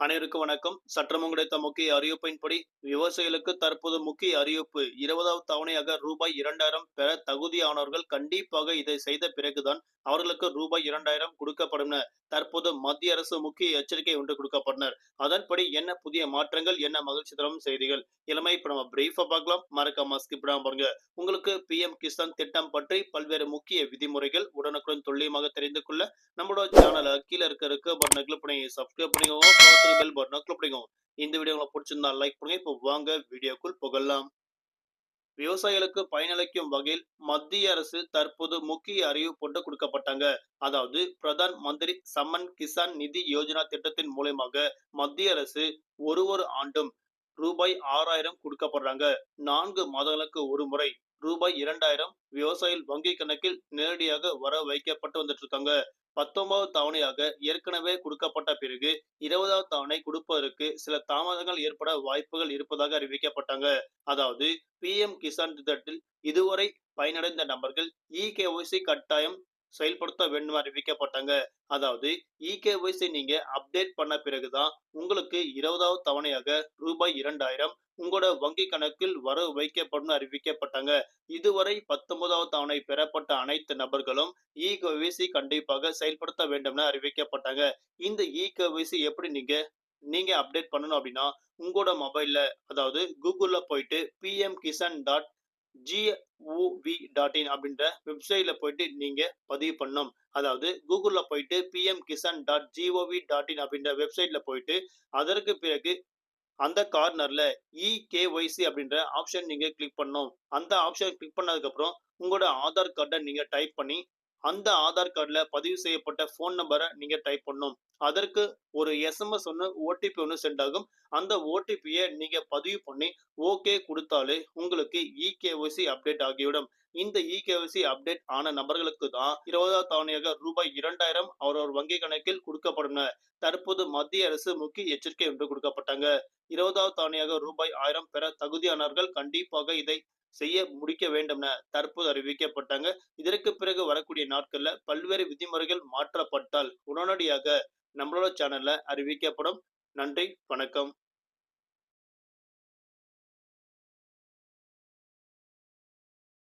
அனைவருக்கும் வணக்கம். சற்றமும் கிடைத்த முக்கிய அறிவிப்பின்படி விவசாயிகளுக்கு தற்போது முக்கிய அறிவிப்பு இருபதாவது தவணையாக ரூபாய் இரண்டாயிரம் பெற தகுதியானவர்கள் கண்டிப்பாக இதை செய்த பிறகுதான் அவர்களுக்கு ரூபாய் இரண்டாயிரம் கொடுக்கப்படும். தற்போது மத்திய அரசு முக்கிய எச்சரிக்கை ஒன்று கொடுக்கப்பட்டனர் அதன்படி என்ன புதிய மாற்றங்கள் என்ன மகிழ்ச்சி தரும் செய்திகள் இளமை இப்ப நம்ம பிரீஃபா பார்க்கலாம். மறக்காம ஸ்கிப் பாருங்க. உங்களுக்கு பி எம் கிசான் திட்டம் பற்றி பல்வேறு முக்கிய விதிமுறைகள் சப்ஸ்கிரைப் பண்ணிக்கோங்க பக்கத்தில் பெல் பட்டனை கிளிக் பண்ணிக்கோங்க இந்த வீடியோ உங்களுக்கு பிடிச்சிருந்தா லைக் பண்ணுங்க. இப்போ வாங்க வீடியோக்குள் புகழலாம். விவசாயிகளுக்கு பயனளிக்கும் வகையில் மத்திய அரசு தற்போது முக்கிய அறிவிப்பு ஒன்று கொடுக்கப்பட்டாங்க. அதாவது பிரதான் மந்திரி சம்மன் கிசான் நிதி யோஜனா திட்டத்தின் மூலயமாக மத்திய அரசு ஒரு ஒரு ஆண்டும் ரூபாய் ஆறாயிரம் கொடுக்கப்படுறாங்க. நான்கு மாதங்களுக்கு ஒரு முறை ரூபாய் இரண்டாயிரம் விவசாயிகள் வங்கி கணக்கில் நேரடியாக வர வைக்கப்பட்டு வந்துட்டு இருக்காங்க பத்தொன்பதாவது தவணையாக ஏற்கனவே கொடுக்கப்பட்ட பிறகு இருபதாவது தவணை கொடுப்பதற்கு சில தாமதங்கள் ஏற்பட வாய்ப்புகள் இருப்பதாக அறிவிக்கப்பட்டாங்க. அதாவது பி எம் கிசான் திட்டத்தில் இதுவரை பயனடைந்த நபர்கள் இ கேஒய்சி கட்டாயம் செயல்படுத்த வேண்டும் அறிவிக்கப்பட்டாங்க. அதாவது இகேஒய்சி நீங்க அப்டேட் பண்ண பிறகுதான் உங்களுக்கு இருபதாவது தவணையாக ரூபாய் இரண்டாயிரம் உங்களோட வங்கி கணக்கில் வர வைக்கப்படும் அறிவிக்கப்பட்டாங்க. இதுவரை பத்தொன்பதாவது தவணை பெறப்பட்ட அனைத்து நபர்களும் இ கேவிசி கண்டிப்பாக செயல்படுத்த வேண்டும் அறிவிக்கப்பட்டாங்க. இந்த இ கேவிசி எப்படி நீங்க நீங்க அப்டேட் பண்ணணும் அப்படின்னா உங்களோட மொபைல்ல அதாவது கூகுள்ல போயிட்டு PM Kisan dot G O V dot in அப்படின்ற வெப்சைட்ல போயிட்டு நீங்க பதிவு பண்ணணும். அதாவது கூகுள்ல போயிட்டு PM Kisan dot G O V dot in அப்படின்ற வெப்சைட்ல போயிட்டு அதற்கு பிறகு அந்த கார்னர்ல இகேஒய்சி அப்படின்ற ஆப்ஷன் நீங்க கிளிக் பண்ணணும். அந்த ஆப்ஷன் கிளிக் பண்ணதுக்கு அப்புறம் உங்களோட ஆதார் கார்டை நீங்க டைப் பண்ணி அந்த ஆதார் கார்டில் பதிவு செய்யப்பட்ட ஃபோன் நம்பரை நீங்கள் டைப் பண்ணணும். அதற்கு ஒரு எஸ்எம்எஸ் ஒன்று ஓடிபி ஒன்று சென்ட் ஆகும். அந்த ஓடிபியை நீங்க பதிவு பண்ணி ஓகே கொடுத்தாலே உங்களுக்கு இகேஒசி அப்டேட் ஆகிவிடும். இந்த இகேஒசி அப்டேட் ஆன நபர்களுக்கு தான் இருபதாவது தவணையாக ரூபாய் இரண்டாயிரம் அவரவர் வங்கி கணக்கில் கொடுக்கப்படும். தற்போது மத்திய அரசு முக்கிய எச்சரிக்கை ஒன்று கொடுக்கப்பட்டாங்க. இருபதாவது தவணையாக ரூபாய் ஆயிரம் பெற தகுதியானவர்கள் கண்டிப்பாக இதை செய்ய முடிக்க வேண்டும் என தற்போது அறிவிக்கப்பட்டாங்க. இதற்கு பிறகு வரக்கூடிய நாட்கள்ல பல்வேறு விதிமுறைகள் மாற்றப்பட்டால் உடனடியாக நம்மளோட அறிவிக்கப்படும். நன்றி வணக்கம்.